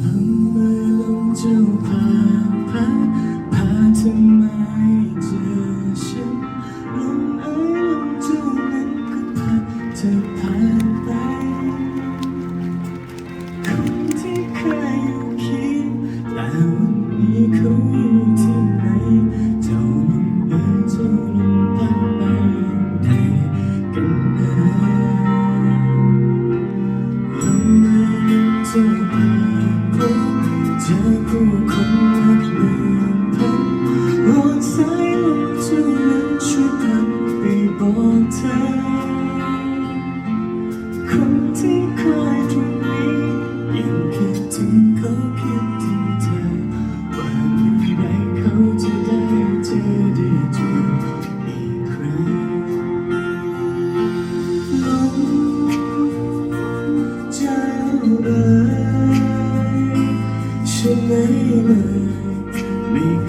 ลงมือลงเจ้าพาพาพาเธ เจอผู้ค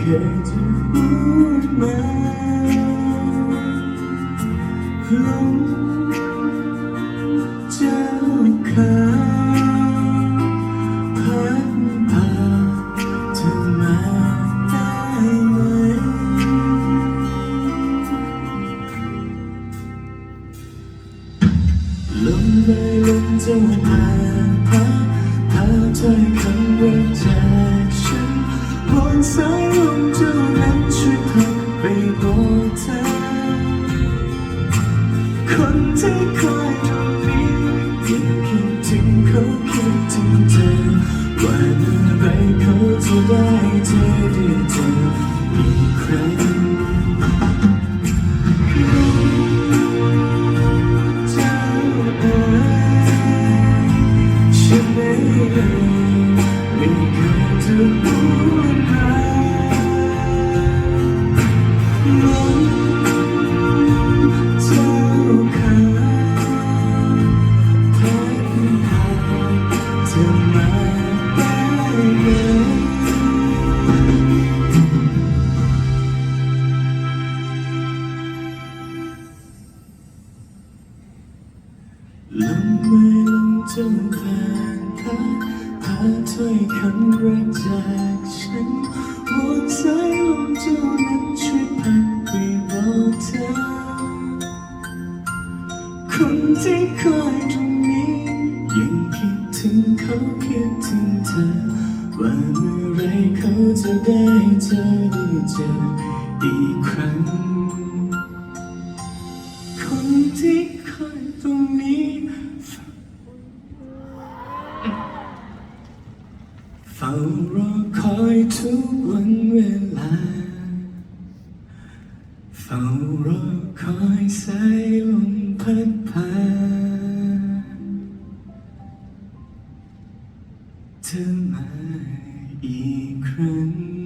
เคยจะพูดมาลงเจ้าขาพัดพาเธอมาได้ไหม ลมเลยลมเจ้าผ่านพา คนที่คอยตรงนี้ยังคิดถึงเขาคิดถึงเธอว่าเมื่อไรเขาจะได้เจอได้เจออีกครั้งเจ้าเอ๋ยฉันไม่เลยไม่เคยจะพูดานพาพาถ้อยคำรักจากฉันวนสายลมเจ้านั้นช่วยพัดไปบอกเธอ คนที่คอยตรงนี้ ยังคิดถึงเขาคิดถึงเธอ ว่าเมื่อไรเขาจะได้เจอได้เจออีกครั้ง คนที่คอยตรงนี้ ฝ้ารอคอยทุกวันเวลา เฝ้ารอคอยสายลมพัดพาเธอมาอีกครั้ง